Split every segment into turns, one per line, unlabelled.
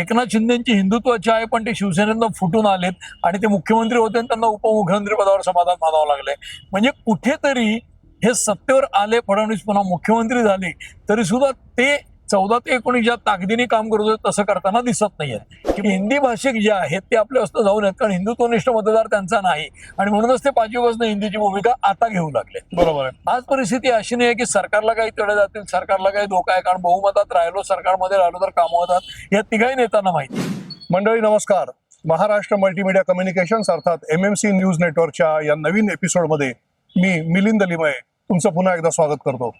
एकनाथ शिंदेची हिंदुत्वाची आहे पण ते शिवसेनेतनं फुटून आलेत आणि ते मुख्यमंत्री होते आणि त्यांना उपमुख्यमंत्री पदावर समाधान मानावं लागलंय. म्हणजे कुठेतरी हे सत्तेवर आले फडणवीस पुन्हा मुख्यमंत्री झाले तरी सुद्धा ते चौदा ते एकोणीस ज्या ताकदीने काम करत होते तसं करताना दिसत नाहीये. की हिंदी भाषिक जे आहेत ते आपल्या असतं जाऊ नयेत. कारण हिंदुत्वनिष्ठ मतदार त्यांचा नाही. आणि म्हणूनच ते पाचवीपासून हिंदीची भूमिका आता घेऊ लागले.
बरोबर आहे.
आज परिस्थिती अशी नाही की सरकारला काही तडे जातील सरकारला काही धोका आहे. कारण बहुमतात राहिलो सरकारमध्ये राहिलो तर कामं होतात. या तिघाही नेत्यांना माहिती आहे.
मंडळी नमस्कार. महाराष्ट्र मल्टीमीडिया कम्युनिकेशन्स अर्थात एम एम सी न्यूज नेटवर्कच्या या नवीन एपिसोडमध्ये मी मिलिंद लिमये तुमचं पुन्हा एकदा स्वागत करतो.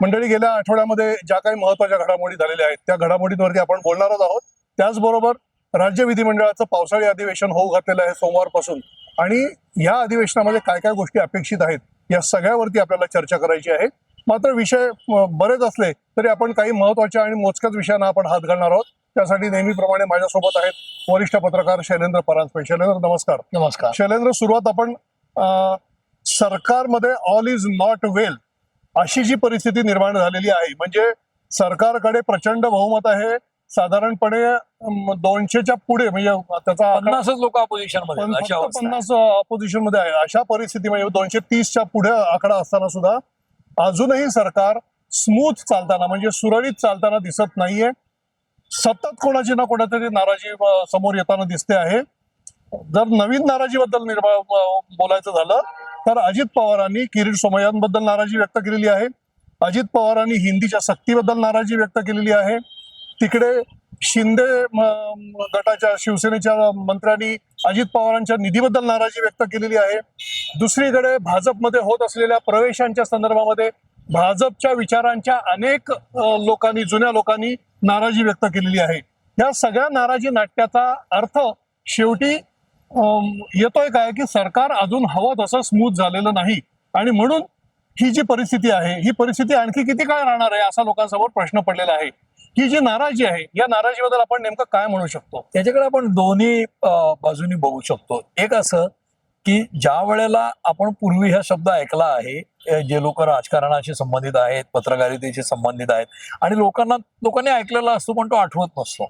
मंडळी गेल्या आठवड्यामध्ये ज्या काही महत्त्वाच्या घडामोडी झालेल्या आहेत त्या घडामोडींवरती आपण बोलणारच आहोत. त्याचबरोबर राज्य विधिमंडळाचं पावसाळी अधिवेशन होऊ घातलेलं आहे सोमवारपासून. आणि या अधिवेशनामध्ये काय काय गोष्टी अपेक्षित आहेत या सगळ्यावरती आपल्याला चर्चा करायची आहे. मात्र विषय बरेच असले तरी आपण काही महत्त्वाच्या आणि मोजक्याच विषयांना आपण हात घालणार आहोत. त्यासाठी नेहमीप्रमाणे माझ्यासोबत आहेत वरिष्ठ पत्रकार शैलेंद्र परांजपे. शैलेंद्र नमस्कार.
नमस्कार.
शैलेंद्र सुरुवात आपण सरकारमध्ये ऑल इज नॉट वेल अशी जी परिस्थिती निर्माण झालेली आहे म्हणजे सरकारकडे प्रचंड बहुमत आहे. साधारणपणे दोनशेच्या पुढे म्हणजे त्याचा
पन्नासच लोक ऑपोजिशनमध्ये.
पन्नास ऑपोजिशनमध्ये आहे. अशा परिस्थिती म्हणजे दोनशे तीसच्या पुढे आकडा असताना सुद्धा अजूनही सरकार स्मूथ चालताना म्हणजे सुरळीत चालताना दिसत नाहीये. सतत कोणाची ना कोणातरी नाराजी समोर येताना दिसते आहे. जर नवीन नाराजीबद्दल निर्मा बोलायचं झालं तर अजित पवारांनी किरीट सोमय्यांबद्दल नाराजी व्यक्त केलेली आहे. अजित पवारांनी हिंदीच्या सक्तीबद्दल नाराजी व्यक्त केलेली आहे. तिकडे शिंदे गटाच्या शिवसेनेच्या मंत्र्यांनी अजित पवारांच्या निधीबद्दल नाराजी व्यक्त केलेली आहे. दुसरीकडे भाजपमध्ये होत असलेल्या प्रवेशांच्या संदर्भामध्ये भाजपच्या विचारांच्या अनेक लोकांनी जुन्या लोकांनी नाराजी व्यक्त केलेली आहे. या सगळ्या नाराजी नाट्याचा अर्थ शेवटी येतोय काय की सरकार अजून हवं तसं स्मूथ झालेलं नाही. आणि म्हणून ही जी परिस्थिती आहे ही परिस्थिती आणखी किती काळ राहणार आहे असा लोकांसमोर प्रश्न पडलेला आहे. ही जी नाराजी आहे या नाराजीबद्दल आपण नेमकं काय म्हणू शकतो?
त्याच्याकडे आपण दोन्ही बाजूनी बघू शकतो. एक असं की ज्या वेळेला आपण पूर्वी हा शब्द ऐकला आहे जे लोक राजकारणाशी संबंधित आहेत पत्रकारितेशी संबंधित आहेत आणि लोकांना लोकांनी ऐकलेला असतो पण तो आठवत नसतो.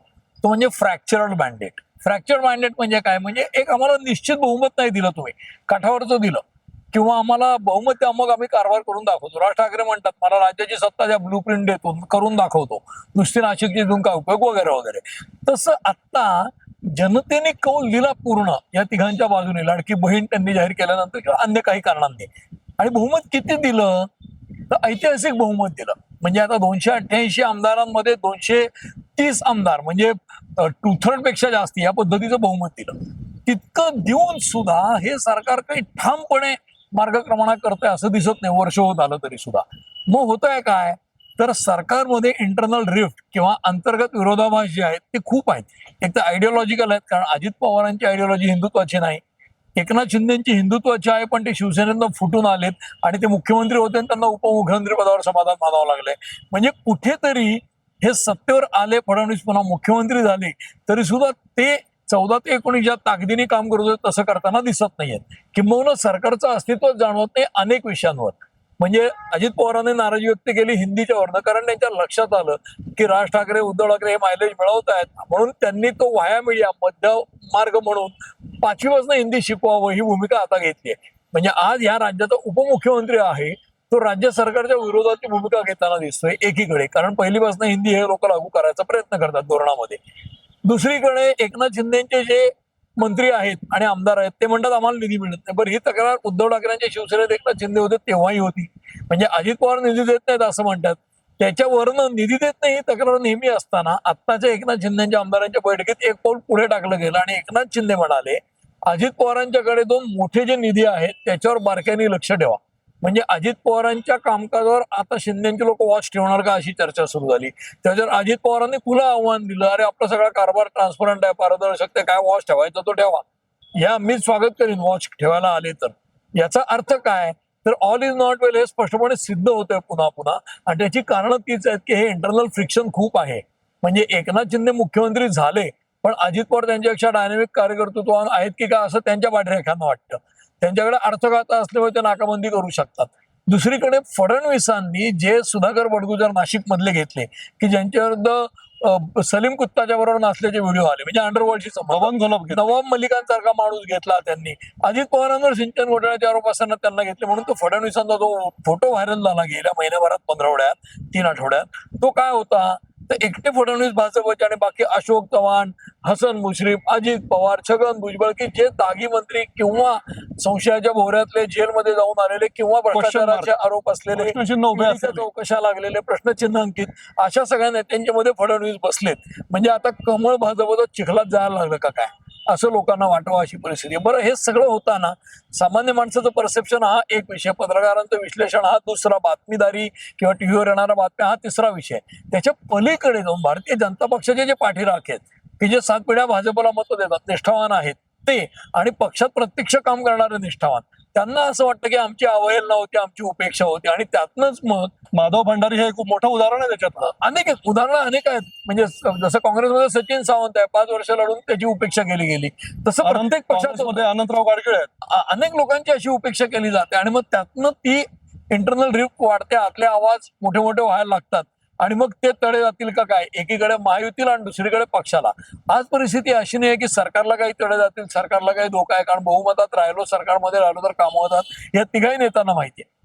तो म्हणजे फ्रॅक्चरल मॅन्डेट फ्रॅक्चर मॅन्डेट म्हणजे काय? म्हणजे एक आम्हाला निश्चित बहुमत नाही दिलं तुम्ही. काठावरचं दिलं. किंवा आम्हाला बहुमत द्या मग आम्ही कारभार करून दाखवतो. राज ठाकरे म्हणतात मला राज्याची सत्ता ज्या ब्लू प्रिंट देतो करून दाखवतो. नुसती नाशिकची देऊन काय उपयोग वगैरे वगैरे. तसं आत्ता जनतेने कौल दिला पूर्ण या तिघांच्या बाजूने. लाडकी बहीण त्यांनी जाहीर केल्यानंतर किंवा अन्य काही कारणांनी. आणि बहुमत किती दिलं? तर ऐतिहासिक बहुमत दिलं. म्हणजे आता दोनशे अठ्ठ्याऐंशी आमदारांमध्ये दोनशे तीस आमदार म्हणजे टू थर्डपेक्षा जास्त या पद्धतीचं बहुमत दिलं. तितकं देऊन सुद्धा हे सरकार काही ठामपणे मार्गक्रमणा करतंय असं दिसत नाही वर्ष होत आलं तरी सुद्धा. मग होतंय काय? तर सरकारमध्ये इंटरनल रिफ्ट किंवा अंतर्गत विरोधाभास जे आहेत ते खूप आहेत. एक तर आयडिओलॉजिकल आहेत कारण अजित पवारांची आयडिओलॉजी हिंदुत्वाची नाही. एकनाथ शिंदेची हिंदुत्वाची आहे पण ते शिवसेनेनं फुटून आलेत आणि ते मुख्यमंत्री होते आणि त्यांना उपमुख्यमंत्री पदावर समाधान मानावं लागलंय. म्हणजे कुठेतरी हे सत्तेवर आले फडणवीस पुन्हा मुख्यमंत्री झाले तरी सुद्धा ते चौदा ते एकोणीस ज्या ताकदीने काम करत होते तसं करताना दिसत नाहीयेत. किंबहुना सरकारचं अस्तित्व जाणवत नाही अनेक विषयांवर. म्हणजे अजित पवारांनी नाराजी व्यक्त केली हिंदीच्या वरनं कारण त्यांच्या लक्षात आलं की राज ठाकरे उद्धव ठाकरे हे मायलेज मिळवत आहेत. म्हणून त्यांनी तो वाया मीडिया मध्य मार्ग म्हणून पाचवीपासून हिंदी शिकवावं ही भूमिका आता घेतली आहे. म्हणजे आज या राज्याचा उपमुख्यमंत्री आहे तो राज्य सरकारच्या विरोधाची भूमिका घेताना दिसतोय एकीकडे. कारण पहिलीपासून हिंदी हे लोक लागू करायचा प्रयत्न करतात धोरणामध्ये. दुसरीकडे एकनाथ शिंदेचे जे मंत्री आहेत आणि आमदार आहेत ते म्हणतात आम्हाला निधी मिळत नाही. बरं ही तक्रार उद्धव ठाकरेंच्या शिवसेनेत एकनाथ शिंदे होते तेव्हाही होती. म्हणजे अजित पवार निधी देत नाहीत असं म्हणतात. त्याच्यावरनं निधी देत नाही ही तक्रार नेहमी असताना आत्ताच्या एकनाथ शिंदेच्या आमदारांच्या बैठकीत एक पाऊल पुढे टाकलं गेलं आणि एकनाथ शिंदे म्हणाले अजित पवारांच्याकडे दोन मोठे जे निधी आहेत त्याच्यावर बारकाईने लक्ष ठेवा. म्हणजे अजित पवारांच्या कामकाजावर आता शिंदेचे लोक वॉच ठेवणार का अशी चर्चा सुरू झाली. त्याच्यावर अजित पवारांनी खुलं आव्हान दिलं? अरे आपला सगळा कारभार ट्रान्सपरंट आहे पारदर्शक ते काय वॉच ठेवायचा तो ठेवा. या मी स्वागत करीन वॉच ठेवायला आले तर. याचा अर्थ काय? तर ऑल इज नॉट वेल हे स्पष्टपणे सिद्ध होतंय पुन्हा पुन्हा. आणि त्याची कारणं तीच आहेत की हे इंटरनल फ्रिक्शन खूप आहे. म्हणजे एकनाथ शिंदे मुख्यमंत्री झाले पण अजित पवार त्यांच्यापेक्षा डायनॅमिक कार्यकर्तृत्व आहेत की काय असं त्यांच्या पाठरेखांना वाटतं. त्यांच्याकडे अर्थखातं असल्यामुळे ते नाकाबंदी करू शकतात. दुसरीकडे फडणवीसांनी जे सुधाकर बडगुजर नाशिक मधले घेतले की ज्यांच्या विरुद्ध सलीम कुत्ताच्या बरोबर नाचल्याचे व्हिडिओ आले म्हणजे अंडरवर्ल्डशी
बबन घोलप.
नवाब मलिकांसारखा माणूस घेतला त्यांनी. अजित पवारांवर सिंचन घोटाळ्याच्या आरोप असताना त्यांना घेतले म्हणून तो फडणवीसांचा जो फोटो व्हायरल झाला गेल्या महिन्याभरात पंधरवड्यात तीन आठवड्यात तो काय होता? तर एकटे फडणवीस भाजपचे आणि बाकी अशोक चव्हाण हसन मुश्रीफ अजित पवार छगन भुजबळ की जे दागी मंत्री किंवा संशयाच्या भोवऱ्यातले जेलमध्ये जाऊन आलेले किंवा भ्रष्टाचाराचे आरोप असलेले. चौकशा लागलेले प्रश्नचिन्ह अंकित अशा सगळ्या नेत्यांच्या मध्ये फडणवीस बसलेत. म्हणजे आता कमळ भाजपचा चिखलात जायला लागलं का काय? असं लोकांना वाटवा अशी परिस्थिती आहे. बरं हे सगळं होताना सामान्य माणसाचं परसेप्शन हा एक विषय पत्रकारांचं विश्लेषण हा दुसरा बातमीदारी किंवा टीव्हीवर येणारा बातम्या हा तिसरा विषय. त्याच्या पलीकडे जाऊन भारतीय जनता पक्षाचे जे पाठीराख आहेत की जे सात पिढ्या भाजपला मतं देतात निष्ठावान आहेत ते आणि पक्षात प्रत्यक्ष काम करणारे निष्ठावान. त्यांना असं वाटतं की आमची अवहेलना होती आमची उपेक्षा होती. आणि त्यातनंच मग
माधव भंडारी हे खूप मोठं उदाहरण आहे त्याच्यात
अनेक उदाहरणं अनेक आहेत. म्हणजे जसं काँग्रेसमध्ये सचिन सावंत आहे. पाच वर्ष लढून त्याची उपेक्षा केली गेली. तसं प्रत्येक पक्षात
काँग्रेसमध्ये अनंतराव गाडगीळ आहेत.
अनेक लोकांची अशी उपेक्षा केली जाते. आणि मग त्यातनं ती इंटरनल रिप वाढते. आतले आवाज मोठे मोठे व्हायला लागतात. आणि मग ते तडे जातील का काय? एकीकडे महायुतीला आणि दुसरीकडे पक्षाला. आज परिस्थिती अशी नाही आहे की सरकारला काही तडे जातील सरकारला काही धोका आहे. कारण बहुमतात राहिलो सरकारमध्ये राहिलो तर कामं होतात. या तिघाही नेत्यांना माहिती आहे.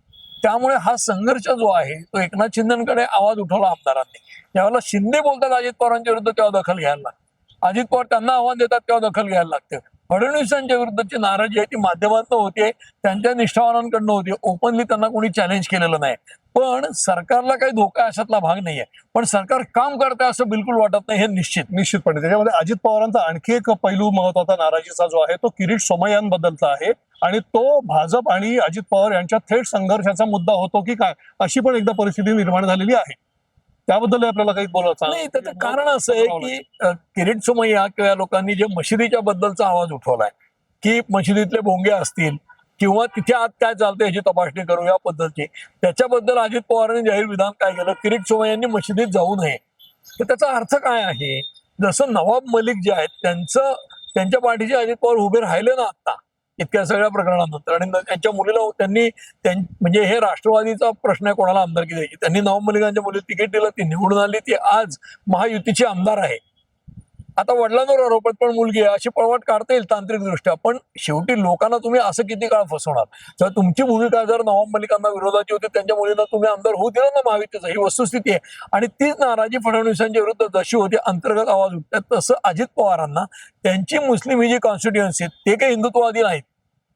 त्यामुळे हा संघर्ष जो आहे तो एकनाथ शिंदेकडे आवाज उठवला आमदारांनी. ज्यावेळेला शिंदे बोलतात अजित पवारांच्या विरुद्ध तेव्हा दखल घ्यायला लागते. अजित पवार त्यांना आव्हान देतात तेव्हा दखल घ्यायला लागते. फडणवीसांच्या विरुद्धची नाराजी आहे ती माध्यमातून होते त्यांच्या निष्ठावानांकडनं होती ओपनली त्यांना कोणी चॅलेंज केलेलं नाही. पण सरकारला काही धोका अशातला भाग नाहीये. पण सरकार काम करतंय असं बिलकुल वाटत नाही हे निश्चित.
निश्चितपणे. त्याच्यामध्ये अजित पवारांचा आणखी एक पैलू महत्त्वाचा नाराजीचा जो आहे तो किरीट सोमय्यांबद्दलचा आहे. आणि तो भाजप आणि अजित पवार यांच्या थेट संघर्षाचा मुद्दा होतो की काय अशी पण एकदा परिस्थिती निर्माण झालेली आहे. त्याबद्दल आपल्याला काही बोलायचं
नाही त्याचं कारण असं आहे की किरीट सोमय्या किंवा लोकांनी जे मशिदीच्या बद्दलचा आवाज उठवलाय की मशिदीतले भोंगे असतील किंवा तिथे आत काय चालतं याची तपासणी करू या पद्धतीची. त्याच्याबद्दल अजित पवारांनी जाहीर विधान काय केलं? किरीट सोमय्यांनी मशिदीत जाऊ नये. तर त्याचा अर्थ काय आहे? जसं नवाब मलिक जे आहेत त्यांचं त्यांच्या पाठीचे अजित पवार उभे राहिले ना आता इतक्या सगळ्या प्रकरणानंतर. आणि त्यांच्या मुलीला त्यांनी म्हणजे हे राष्ट्रवादीचा प्रश्न आहे कोणाला आमदारकी द्यायची? त्यांनी नवाब मलिकांच्या मुलीला तिकीट दिलं ती निवडून आली ती आज महायुतीची आमदार आहे. आता वडिलांवर आरोपत पण मुलगी आहे अशी पळवाट काढता येईल तांत्रिक दृष्ट्या पण शेवटी लोकांना तुम्ही असं किती काळ फसवणार? जर तुमची भूमिका जर नवाब मलिकांना विरोधाची होती त्यांच्या मुलींना तुम्ही आमदार होऊ दिलं ना महाविद्याचा ही वस्तुस्थिती आहे. आणि तीच नाराजी फडणवीसांच्या विरुद्ध जशी होती अंतर्गत आवाज उठतात तसं अजित पवारांना त्यांची मुस्लिम ही जी कॉन्स्टिट्युएन्सी ते काही हिंदुत्ववादी नाहीत.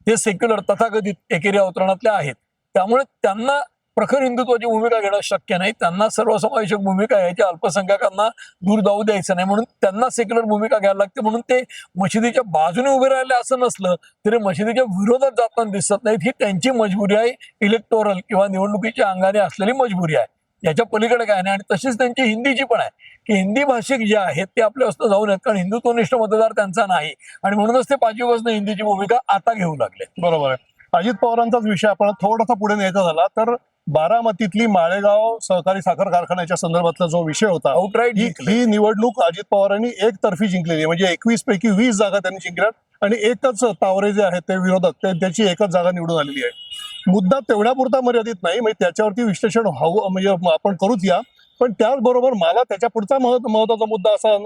ते सेक्युलर तथाकथित एकेरी अवतरणातले आहेत. त्यामुळे त्यांना प्रखर हिंदुत्वाची भूमिका घेणं शक्य नाही. त्यांना सर्वसमावेशक भूमिका घ्यायची अल्पसंख्याकांना दूर जाऊ द्यायचं नाही. म्हणून त्यांना सेक्युलर भूमिका घ्यायला लागते. म्हणून ते मशिदीच्या बाजूने उभे राहिले असं नसलं तरी मशिदीच्या विरोधात जाताना दिसत नाहीत. ही त्यांची मजबुरी आहे. इलेक्टोरल किंवा निवडणुकीच्या अंगाने असलेली मजबुरी आहे. याच्या पलीकडे काय नाही. आणि तशीच त्यांची हिंदीची पण आहे. की हिंदी भाषिक जे आहेत ते आपल्या वस्तू जाऊन आहेत कारण हिंदुत्वनिष्ठ मतदार त्यांचा नाही. आणि म्हणूनच ते पाचवीपासून हिंदीची भूमिका आता घेऊ लागले.
बरोबर आहे. अजित पवारांचाच विषय आपण थोडासा पुढे न्यायचा झाला तर बारामतीतली माळेगाव सहकारी साखर कारखान्याच्या संदर्भातला जो विषय होता
आउटराईट
ही निवडणूक अजित पवारांनी एकतर्फी जिंकलेली आहे. म्हणजे एकवीस पैकी वीस जागा त्यांनी जिंकल्यात आणि एकच तावरे जे आहेत ते विरोधक ते त्याची एकच जागा निवडून आलेली आहे. मुद्दा तेवढ्या पुरता मर्यादित नाही म्हणजे त्याच्यावरती विश्लेषण हवं म्हणजे आपण करूच या. पण त्याचबरोबर मला त्याच्या पुढचा महत्- महत्त्वाचा मुद्दा असा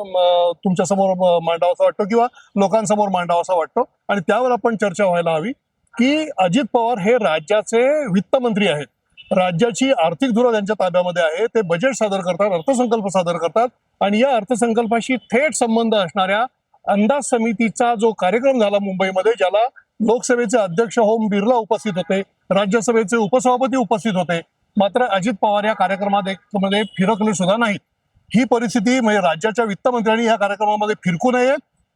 तुमच्यासमोर मांडावासा वाटतो किंवा लोकांसमोर मांडावासा वाटतो. आणि त्यावर आपण चर्चा व्हायला हवी की अजित पवार हे राज्याचे वित्तमंत्री आहेत. राज्याची आर्थिक धुरा त्यांच्या ताब्यामध्ये आहे. ते बजेट सादर करतात अर्थसंकल्प सादर करतात आणि या अर्थसंकल्पाशी थेट संबंध असणाऱ्या अंदाज समितीचा जो कार्यक्रम झाला मुंबईमध्ये ज्याला लोकसभेचे अध्यक्ष होम बिर्ला उपस्थित होते राज्यसभेचे उपसभापती उपस्थित होते मात्र अजित पवार या कार्यक्रमात एक- मध्ये फिरकले सुद्धा नाहीत. ही परिस्थिती म्हणजे राज्याच्या वित्तमंत्र्यांनी या कार्यक्रमामध्ये फिरकू नये.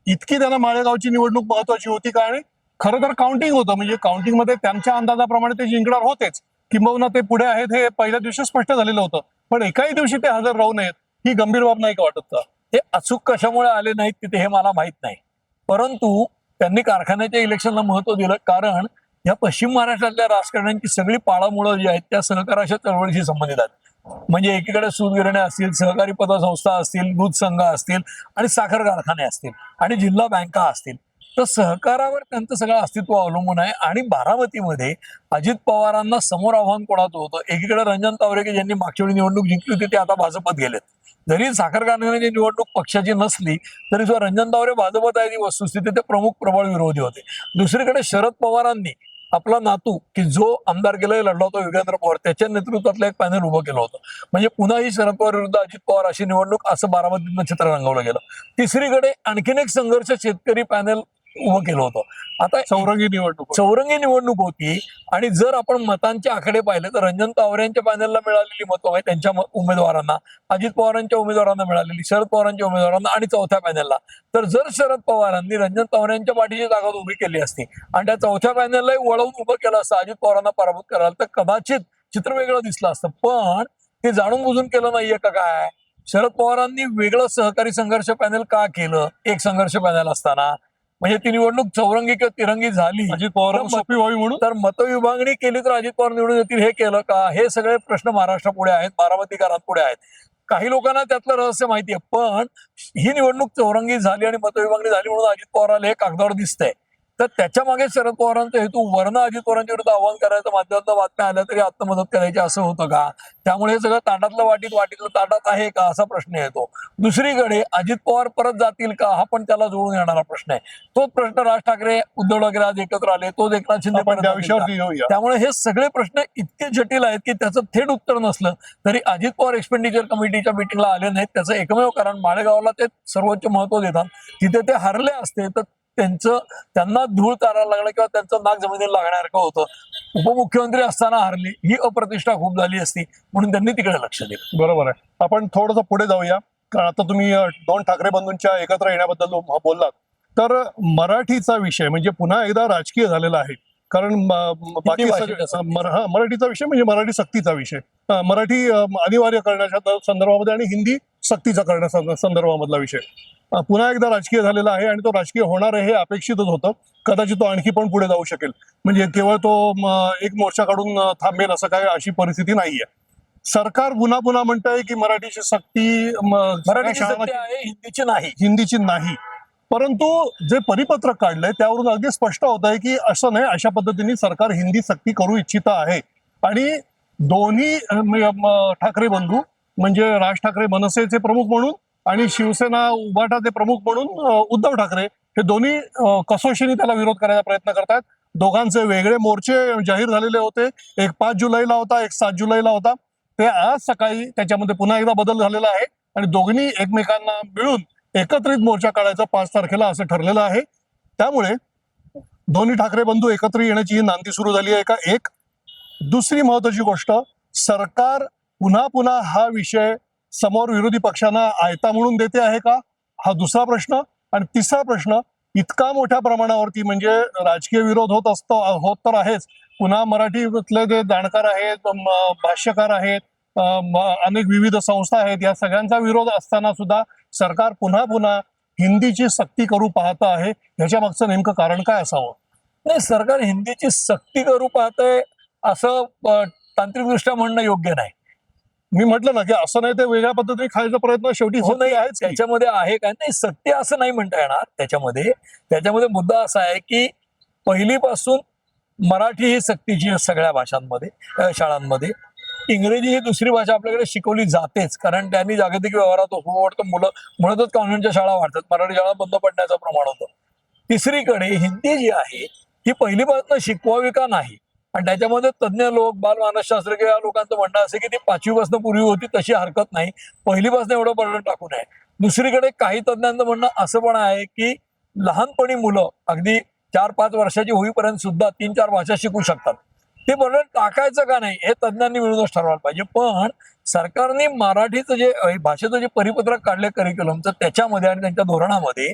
इतकी त्यांना माळेगावची निवडणूक महत्वाची होती का आणि खरं तर काउंटिंग होतं. म्हणजे काउंटिंगमध्ये त्यांच्या अंदाजाप्रमाणे ते जिंकणार होतेच. किंबहुना ते पुढे आहेत हे पहिल्या दिवशी स्पष्ट झालेलं होतं. पण एकाही दिवशी ते हजर राहू नयेत ही गंभीर बाब नाही का वाटत का?
ते अचूक कशामुळे आले नाहीत तिथे हे मला माहीत नाही. परंतु त्यांनी कारखान्याच्या इलेक्शनला महत्त्व दिलं कारण या पश्चिम महाराष्ट्रातल्या राजकारण्यांची सगळी पाळामुळं जी आहेत त्या सहकाराच्या चळवळीशी संबंधित आहेत. म्हणजे एकीकडे सूतगिरण्या असतील सहकारी पतसंस्था असतील दूध संघ असतील आणि साखर कारखाने असतील आणि जिल्हा बँका असतील. तर सहकारावर त्यांचं सगळं अस्तित्व अवलंबून आहे. आणि बारामतीमध्ये अजित पवारांना समोर आव्हान कोणाचं होतं? एकीकडे रंजन तावरेके ज्यांनी मागच्या वेळी निवडणूक जिंकली होती ते आता भाजपत गेलेत. जरी साखर कारखान्याची निवडणूक पक्षाची नसली तरी सुद्धा रंजन तावरे भाजपत आहे ती वस्तुस्थिती ते प्रमुख प्रबळ विरोधी होते. दुसरीकडे शरद पवारांनी आपला नातू की जो आमदार गेला लढला होता योगेंद्र पवार त्याच्या नेतृत्वातलं एक पॅनल उभं केलं होतं. म्हणजे पुन्हा ही शरद पवार विरुद्ध अजित पवार अशी निवडणूक असं बारामतीतनं चित्र रंगवलं गेलं. तिसरीकडे आणखीन एक संघर्ष शेतकरी पॅनल उभं केलं होतं. आता
चौरंगी निवडणूक
चौरंगी निवडणूक होती आणि जर आपण मतांचे आकडे पाहिले तर रंजन तावरेंच्या पॅनलला मिळालेली मतं आहे त्यांच्या उमेदवारांना. अजित पवारांच्या उमेदवारांना मिळालेली शरद पवारांच्या उमेदवारांना आणि चौथ्या पॅनलला तर जर शरद पवारांनी रंजन तावरेंच्या पाठीची ताकद उभी केली असती आणि त्या चौथ्या पॅनललाही वळवून उभं केलं असतं अजित पवारांना पराभूत करायला तर कदाचित चित्र वेगळं दिसलं असतं. पण ते जाणून बुजून केलं नाहीये का काय? शरद पवारांनी वेगळं सहकारी संघर्ष पॅनल का केलं? एक संघर्ष पॅनल असताना. म्हणजे ती निवडणूक चौरंगी किंवा तिरंगी झाली.
अजित पवार सोपी व्हावी म्हणून?
तर मतविभागणी केली तर अजित पवार निवडून येतील हे केलं का? हे सगळे प्रश्न महाराष्ट्रापुढे आहेत बारामतीकरांपुढे आहेत. काही लोकांना त्यातलं रहस्य माहिती आहे पण ही निवडणूक चौरंगी झाली आणि मतविभागणी झाली म्हणून अजित पवाराला हे कागदावर दिसतंय. तर त्याच्यामागे शरद पवारांचा हेतू वर्ण अजित पवारांच्या विरुद्ध आव्हान करायचं माध्यमातून बातम्या आल्या तरी आत्मदत करायची असं होतं का? त्यामुळे हे सगळं ताटातलं वाटीत वाटीतलं ताटात आहे का? असा प्रश्न येतो. दुसरीकडे अजित पवार परत जातील का? हा पण त्याला जोडून येणारा प्रश्न आहे. तोच प्रश्न राज ठाकरे उद्धव ठाकरे आज एकत्र आले. तोच एकनाथ शिंदे त्यामुळे हे सगळे प्रश्न इतके जटिल आहेत की त्याचं थेट उत्तर नसलं तरी अजित पवार एक्सपेंडिचर कमिटीच्या मिटिंगला आले नाहीत. त्याचं एकमेव कारण माळेगावला ते सर्वोच्च महत्त्व देतात. तिथे ते हरले असते तर त्यांचं त्यांना धूळ तारायला लागलं किंवा त्यांचं नाक जमिनीला लागण्यासारखं होतं? उपमुख्यमंत्री असताना हरली. ही अप्रतिष्ठा खूप झाली असती. म्हणून त्यांनी तिकडे लक्ष दिलं.
बरोबर आहे. आपण थोडंसं पुढे जाऊया. कारण आता तुम्ही दोन ठाकरे बंधूंच्या एकत्र येण्याबद्दल बोललात. तर मराठीचा विषय म्हणजे पुन्हा एकदा राजकीय झालेला आहे. कारण बाकी मराठीचा विषय म्हणजे मराठी सक्तीचा विषय. मराठी अनिवार्य करण्याच्या संदर्भामध्ये आणि हिंदी सक्तीचा करण्या संद- संदर्भामधला विषय. पुन्हा एकदा राजकीय झालेला आहे आणि तो राजकीय होणार आहे हे अपेक्षितच होतं. कदाचित तो आणखी पण पुढे जाऊ शकेल. म्हणजे केवळ तो एक मोर्चा काढून थांबेल असं काय अशी परिस्थिती नाहीये. सरकार पुन्हा पुन्हा म्हणतंय की मराठीची सक्ती म, सगळ्या
मराठीची
शाळांना-
सत्य आहे हिंदीची नाही.
हिंदीची नाही. परंतु जे परिपत्रक काढलंय त्यावरून अगदी स्पष्ट होत आहे की असं नाही अशा पद्धतीने सरकार हिंदी सक्ती करू इच्छित आहे. आणि दोन्ही ठाकरे बंधू म्हणजे राज ठाकरे मनसेचे प्रमुख म्हणून आणि शिवसेना उभाटाचे प्रमुख म्हणून उद्धव ठाकरे हे दोन्ही कसोशीने त्याला विरोध करायचा प्रयत्न करतात. दोघांचे वेगळे मोर्चे जाहीर झालेले होते. एक पाच जुलैला होता एक सात जुलैला होता. ते आज सकाळी त्याच्यामध्ये पुन्हा एकदा बदल झालेला आहे. आणि दोघांनी एकमेकांना मिळून एकत्रित मोर्चा काढायचा पाच तारखेला असं ठरलेलं आहे. त्यामुळे दोन्ही ठाकरे बंधू एकत्र येण्याची ही नांदी सुरू झाली आहे का? एक. दुसरी महत्वाची गोष्ट सरकार पुन्हा पुन्हा हा विषय समोर विरोधी पक्षांना आयता म्हणून देते आहे का? हा दुसरा प्रश्न. आणि तिसरा प्रश्न इतका मोठ्या प्रमाणावरती म्हणजे राजकीय विरोध होत असतो होत तर आहेच. पुन्हा मराठीतले जे जाणकार आहेत भाष्यकार आहेत अनेक विविध संस्था आहेत या सगळ्यांचा विरोध असताना सुद्धा सरकार पुन्हा पुन्हा हिंदीची सक्ती करू पाहत आहे. ह्याच्या मागचं नेमकं कारण काय असावं?
नाही सरकार हिंदीची सक्ती करू पाहतंय असं अ, तांत्रिकदृष्ट्या म्हणणं योग्य नाही.
मी म्हटलं ना की असं नाही ते वेगळ्या पद्धतीने खायचा प्रयत्न शेवटी
हो नाही
आहेच.
त्याच्यामध्ये आहे काय नाही सत्य असं नाही म्हणता येणार त्याच्यामध्ये. त्याच्यामध्ये मुद्दा असा आहे की पहिलीपासून मराठी ही सक्तीची आहे सगळ्या भाषांमध्ये शाळांमध्ये. इंग्रजी ही दुसरी भाषा आपल्याकडे शिकवली जातेच. कारण त्यांनी जागतिक व्यवहारात हो वाटतं मुलं मुळातच कॉन्व्हेंटच्या शाळा वाढतात. मराठी शाळा बंद पडण्याचं प्रमाण होतं. तिसरीकडे हिंदी जी आहे ती पहिलीपासून शिकवावी का नाही? आणि त्याच्यामध्ये तज्ज्ञ लोक बालमानसशास्त्र किंवा या लोकांचं म्हणणं असं की ती पाचवीपासून पूर्वी होती तशी हरकत नाही. पहिलीपासून एवढं बर्डन टाकू नये दुसरीकडे काही तज्ज्ञांचं म्हणणं असं पण आहे की लहानपणी मुलं अगदी चार पाच वर्षाची होईपर्यंत सुद्धा तीन चार भाषा शिकू शकतात. हे बर्डन टाकायचं का नाही हे तज्ज्ञांनी मिळूनच ठरवायला पाहिजे. पण सरकारने मराठीचं जे भाषेचं जे परिपत्रक काढले करिक्युलमचं त्याच्यामध्ये आणि त्यांच्या धोरणामध्ये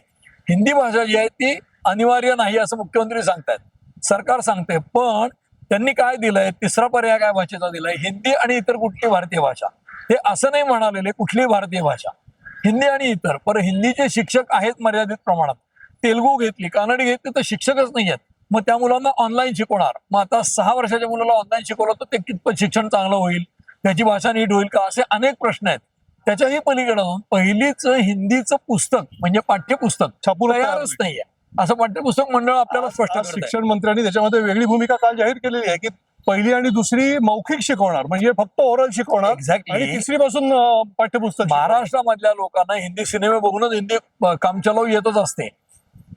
हिंदी भाषा जी आहे ती अनिवार्य नाही असं मुख्यमंत्री सांगतायत. सरकार सांगते पण त्यांनी काय दिलंय? तिसरा पर्याय काय भाषेचा दिलाय? हिंदी आणि इतर कुठली भारतीय भाषा? ते असं नाही म्हणालेले कुठली भारतीय भाषा? हिंदी आणि इतर. पर हिंदीचे शिक्षक आहेत मर्यादित प्रमाणात. तेलगू घेतली कानडी घेतली तर शिक्षकच नाही आहेत. मग त्या मुलांना ऑनलाईन शिकवणार मग आता सहा वर्षाच्या मुलाला ऑनलाईन शिकवलं तर ते कितपत शिक्षण चांगलं होईल त्याची भाषा नीट होईल का असे अनेक प्रश्न आहेत त्याच्याही पलीकडे पहिलीच हिंदीचं पुस्तक म्हणजे पाठ्यपुस्तक
छापून तयार
तयारच. नाहीये असं पाठ्यपुस्तक मंडळ आपल्याला स्पष्ट.
शिक्षण मंत्र्यांनी त्याच्यामध्ये वेगळी भूमिका काल जाहीर केलेली आहे की पहिली आणि दुसरी मौखिक शिकवणार म्हणजे फक्त ओरल शिकवणार. आणि तिसरी पासून पाठ्यपुस्तक.
महाराष्ट्रामधल्या लोकांना हिंदी सिनेमे बघूनच हिंदी अ, कामचलाऊ येतच असते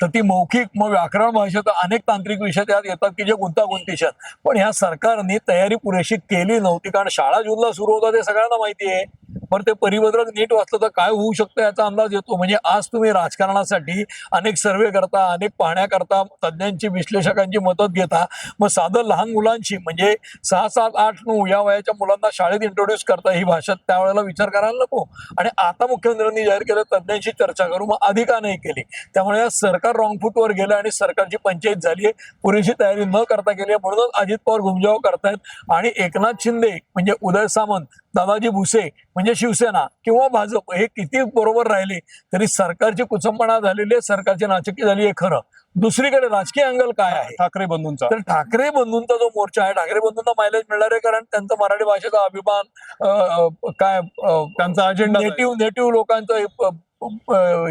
तर ती मौखिक मग व्याकरण भाषेत अनेक तांत्रिक विषय त्यात येतात की जे गुंतागुंतीचे पण ह्या सरकारने तयारी पुरेशी केली नव्हती कारण शाळा जूनला सुरू होता ते सगळ्यांना माहिती आहे. पण ते परिपत्रक नीट वाचलं तर काय होऊ शकतं याचा अंदाज येतो. म्हणजे आज तुम्ही राजकारणासाठी अनेक सर्वे करता अनेक पाहण्या करता तज्ज्ञांची विश्लेषकांची मदत घेता. मग साधं लहान मुलांची म्हणजे सहा सात आठ नऊ या वयाच्या मुलांना शाळेत इंट्रोड्यूस करता ही भाषा त्यावेळेला विचार करायला नको. आणि आता मुख्यमंत्र्यांनी जाहीर केलं तज्ज्ञांशी चर्चा करू मग आधी का नाही केली? त्यामुळे या सरकार रॉंग फूटवर गेलं आणि सरकारची पंचायत झाली आहे. पुरेशी तयारी न करता गेली आहे. म्हणूनच अजित पवार घुमजाव करतायत. आणि एकनाथ शिंदे म्हणजे उदय सामंत दादाजी भुसे म्हणजे शिवसेना किंवा भाजप हे किती बरोबर राहिले तरी सरकारची कुचंबणा झालेली आहे सरकारची नाचक्की झाली आहे खरं. दुसरीकडे राजकीय अँगल काय आहे?
ठाकरे बंधूंचा.
तर ठाकरे बंधूंचा जो मोर्चा आहे ठाकरे बंधूंना मायलेज मिळणार आहे कारण त्यांचा मराठी भाषेचा अभिमान काय
त्यांचा अजेंडा
नेटिव्ह नेटिव्ह लोकांचं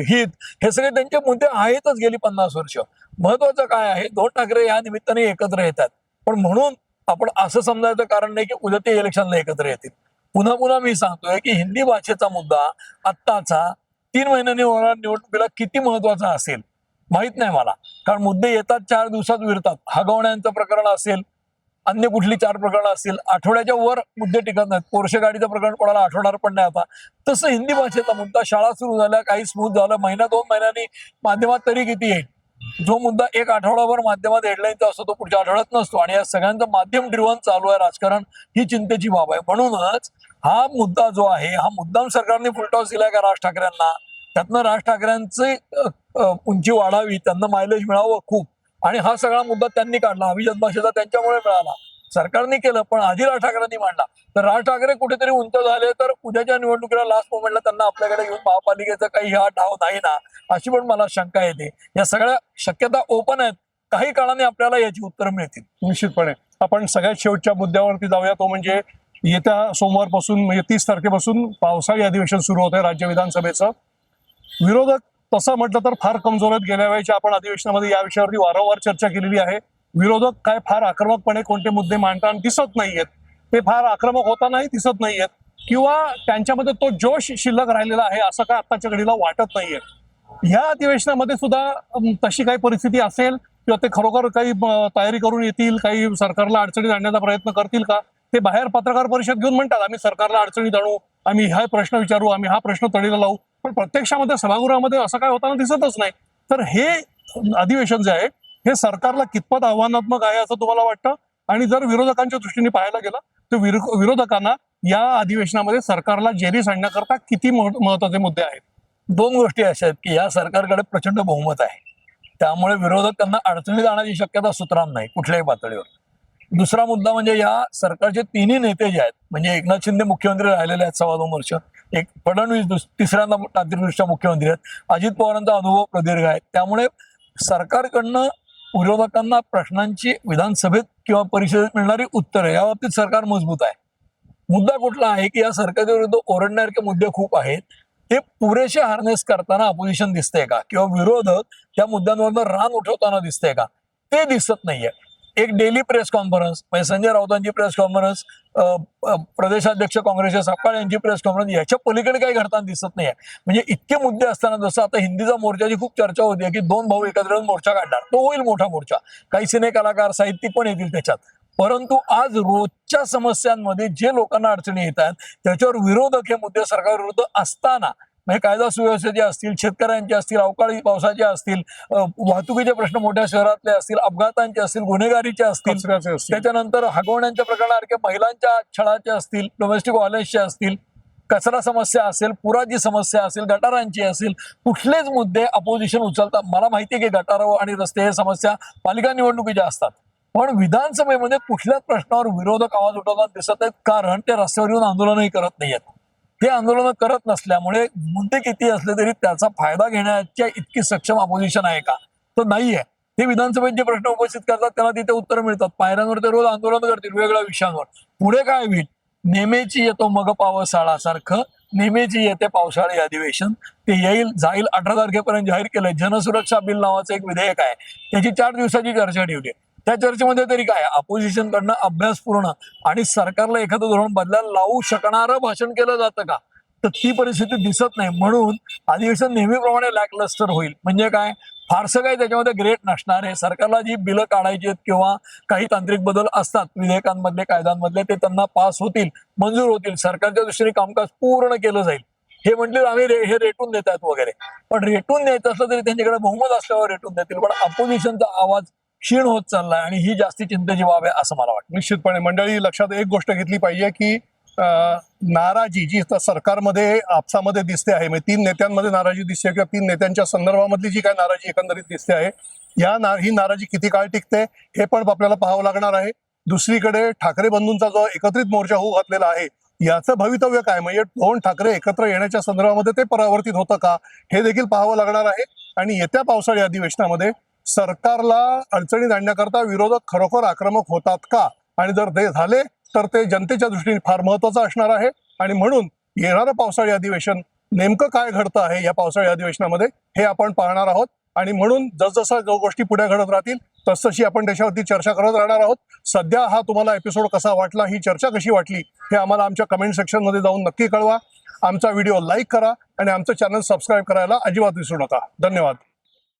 हित हे सगळे त्यांचे मुद्दे आहेतच गेली पन्नास वर्ष. महत्वाचं काय आहे? दोन ठाकरे या निमित्ताने एकत्र येतात. पण म्हणून आपण असं समजायचं कारण नाही की उद्या ते इलेक्शनला एकत्र येतील. पुन्हा पुन्हा मी सांगतोय की हिंदी भाषेचा मुद्दा आत्ताचा तीन महिन्यांनी होणार निवडणुकीला किती महत्त्वाचा असेल? माहीत नाही मला. कारण मुद्दे येतात चार दिवसात विरतात. हगवण्यांचं प्रकरण असेल अन्य कुठली चार प्रकरणं असतील आठवड्याच्या वर मुद्दे टिकत नाहीत. पोरशे गाडीचं प्रकरण कोणाला आठवणार पण नाही आता. तसं हिंदी भाषेचा मुद्दा शाळा सुरू झाल्या काही स्मूथ झालं महिना दोन महिन्यांनी माध्यमात तरी किती येईल? जो मुद्दा एक आठवडाभर माध्यमात हेडलाईनचा असतो तो पुढच्या आठवड्यात नसतो. आणि या सगळ्यांचं माध्यम ड्रिवन चालू आहे राजकारण ही चिंतेची बाब आहे. म्हणूनच हा मुद्दा जो आहे हा मुद्दाम सरकारने फुलटॉस दिलाय का राज ठाकरेंना? त्यातनं राज ठाकरेंचे उंची वाढावी त्यांना मायलेज मिळावं खूप. आणि हा सगळा मुद्दा त्यांनी काढला अभिजात भाषेचा त्यांच्यामुळे मिळाला. सरकारने केलं पण आधी राज ठाकरेंनी मांडला. तर राज ठाकरे कुठेतरी उंच झाले तर उद्याच्या निवडणुकीला लास्ट मोमेंटला त्यांना आपल्याकडे घेऊन महापालिकेचा काही हा डाव नाही ना अशी पण मला शंका येते. या सगळ्या शक्यता ओपन आहेत काही काळाने आपल्याला याची उत्तरं मिळतील.
निश्चितपणे. आपण सगळ्यात शेवटच्या मुद्द्यावरती जाऊया तो म्हणजे येत्या सोमवारपासून म्हणजे तीस तारखेपासून पावसाळी अधिवेशन सुरू होत आहे राज्य विधानसभेचं. विरोधक तसं म्हटलं तर फार कमजोर आहेत. गेल्या वेळेच्या आपण अधिवेशनामध्ये या विषयावरती वारंवार चर्चा केलेली आहे. विरोधक काय फार आक्रमकपणे कोणते मुद्दे मांडताना दिसत नाहीयेत. ते फार आक्रमक होतानाही दिसत नाहीयेत. किंवा त्यांच्यामध्ये तो जोश शिल्लक राहिलेला आहे असं काय आत्ताच्या घडीला वाटत नाहीये. ह्या अधिवेशनामध्ये सुद्धा तशी काही परिस्थिती असेल किंवा ते खरोखर काही तयारी करून येतील काही सरकारला अडचणीत आणण्याचा प्रयत्न करतील का? ते बाहेर पत्रकार परिषद घेऊन म्हणतात आम्ही सरकारला अडचणीत आणू आम्ही हा प्रश्न विचारू आम्ही हा प्रश्न तडीला लावू. पण प्रत्यक्षामध्ये सभागृहामध्ये असं काय होताना दिसतच नाही. तर हे अधिवेशन जे आहे हे सरकारला कितपत आव्हानात्मक आहे असं तुम्हाला वाटतं? आणि जर विरोधकांच्या दृष्टीने पाहायला गेलं तर विरोधकांना या अधिवेशनामध्ये सरकारला जेरी सांडण्याकरता किती महत्त्वाचे मुद्दे आहेत?
दोन गोष्टी अशा आहेत की या सरकारकडे प्रचंड बहुमत आहे. त्यामुळे विरोधक त्यांना अडचणीत आणण्याची शक्यता सुतराम नाही कुठल्याही पातळीवर. दुसरा मुद्दा म्हणजे या सरकारचे तिन्ही नेते जे आहेत म्हणजे एकनाथ शिंदे मुख्यमंत्री राहिलेले आहेत सव्वा दोन वर्ष एक फडणवीस तिसऱ्यांदा तांत्रिकदृष्ट्या मुख्यमंत्री आहेत अजित पवारांचा अनुभव प्रदीर्घ आहे. त्यामुळे सरकारकडनं विरोधकांना प्रश्नांची विधानसभेत किंवा परिषदेत मिळणारी उत्तरं या बाबतीत सरकार मजबूत आहे. मुद्दा कुठला आहे की या सरकारच्या विरुद्ध ओरडण्यासारखे मुद्दे खूप आहेत. ते पुरेसे हार्नेस करताना अपोजिशन दिसतंय का? किंवा विरोधक त्या मुद्द्यांवरनं रान उठवताना दिसतंय का? ते दिसत नाहीये. एक डेली प्रेस कॉन्फरन्स म्हणजे संजय राऊतांची प्रेस कॉन्फरन्स प्रदेशाध्यक्ष काँग्रेसचे सपकाळ यांची प्रेस कॉन्फरन्स याच्या पलीकडे काही घडताना दिसत नाहीये. म्हणजे इतके मुद्दे असताना जसं आता हिंदीचा मोर्चाची खूप चर्चा होती की दोन भाऊ एकत्र मोर्चा काढणार. तो होईल मोठा मोर्चा. काही सिने कलाकार साहित्यिक पण येतील त्याच्यात. परंतु आज रोजच्या समस्यांमध्ये जे लोकांना अडचणी येत आहेत त्याच्यावर विरोधक हे मुद्दे सरकारविरुद्ध असताना म्हणजे कायदा सुव्यवस्थेचे असतील शेतकऱ्यांचे असतील अवकाळी पावसाचे असतील वाहतुकीचे प्रश्न मोठ्या शहरातले असतील अपघातांचे असतील गुन्हेगारीचे असतील त्याच्यानंतर हगवण्यांच्या प्रकरणासारखे महिलांच्या छळाचे असतील डोमेस्टिक व्हायलन्सचे असतील कचरा समस्या असेल पुराची समस्या असेल गटारांची असेल कुठलेच मुद्दे अपोजिशन उचलतात मला माहिती आहे की गटार आणि रस्ते हे समस्या पालिका निवडणुकीच्या असतात. पण विधानसभेमध्ये कुठल्याच प्रश्नावर विरोधक आवाज उठवताना दिसत आहेत कारण ते रस्त्यावर येऊन आंदोलनही करत नाहीयेत. ते आंदोलन करत नसल्यामुळे मुद्दे किती असले तरी त्याचा फायदा घेण्याच्या इतकी सक्षम अपोजिशन आहे का? तर नाहीये. ते विधानसभेत जे प्रश्न उपस्थित करतात त्याला तिथे उत्तर मिळतात. पायऱ्यांवर ते रोज आंदोलन करतील वेगवेगळ्या विषयांवर. पुढे काय होईल? नेमेची येतो मग पावसाळा सारखं नेमेची येते पावसाळी अधिवेशन. ते येईल जाईल अठरा तारखेपर्यंत जाहीर केलंय. जनसुरक्षा बिल नावाचं एक विधेयक आहे. त्याची चार दिवसाची चर्चा ठेवली त्या चर्चेमध्ये तरी काय? अपोजिशन कडनं अभ्यासपूर्ण आणि सरकारला एखादं धोरण बदलायला लावू शकणारं भाषण केलं जातं का? तर ती परिस्थिती दिसत नाही. म्हणून अधिवेशन नेहमीप्रमाणे लॅकलस्टर होईल. म्हणजे काय? फारसं काही त्याच्यामध्ये ग्रेट नसणार आहे. सरकारला जी बिलं काढायची आहेत किंवा काही तांत्रिक बदल असतात विधेयकांमधले कायद्यांमधले ते त्यांना पास होतील मंजूर होतील. सरकारच्या दृष्टीने कामकाज पूर्ण केलं जाईल. हे म्हटले आम्ही रे- हे रेटून देतात वगैरे. पण रेटून द्यायचं असलं तरी त्यांच्याकडे बहुमत असल्यावर रेटून देतील. पण अपोजिशनचा आवाज क्षीण होत चाललाय आणि ही जास्ती चिंतेची बाब आहे असं मला वाटतं.
निश्चितपणे. मंडळी लक्षात एक गोष्ट घेतली पाहिजे की नाराजी जी सरकारमध्ये आपसामध्ये दिसते आहे म्हणजे तीन नेत्यांमध्ये नाराजी दिसते किंवा तीन नेत्यांच्या संदर्भामधली जी काय नाराजी एकंदरीत दिसते आहे या ना ही नाराजी किती काळ टिकते हे पण आपल्याला पाहावं लागणार आहे. दुसरीकडे ठाकरे बंधूंचा जो एकत्रित मोर्चा होऊ घातलेला आहे याचं भवितव्य काय? म्हणजे दोन ठाकरे एकत्र येण्याच्या संदर्भामध्ये ते परावर्तित होतं का? हे देखील पाहावं लागणार आहे. आणि येत्या पावसाळी अधिवेशनामध्ये सरकारला अडचणीत आणण्याकरता विरोधक खरोखर आक्रमक होतात का? आणि जर ते झाले तर ते जनतेच्या दृष्टीने फार महत्वाचं असणार आहे. आणि म्हणून येणारं पावसाळी अधिवेशन नेमकं काय घडतं आहे या पावसाळी अधिवेशनामध्ये हे आपण पाहणार आहोत. आणि म्हणून जसजसं गोष्टी पुढे घडत राहतील तसतशी आपण त्याच्यावरती चर्चा करत राहणार आहोत. सध्या हा तुम्हाला एपिसोड कसा वाटला ही चर्चा कशी वाटली हे आम्हाला आमच्या कमेंट सेक्शनमध्ये जाऊन नक्की कळवा. आमचा व्हिडिओ लाईक करा आणि आमचं चॅनल सबस्क्राईब करायला अजिबात विसरू नका. धन्यवाद.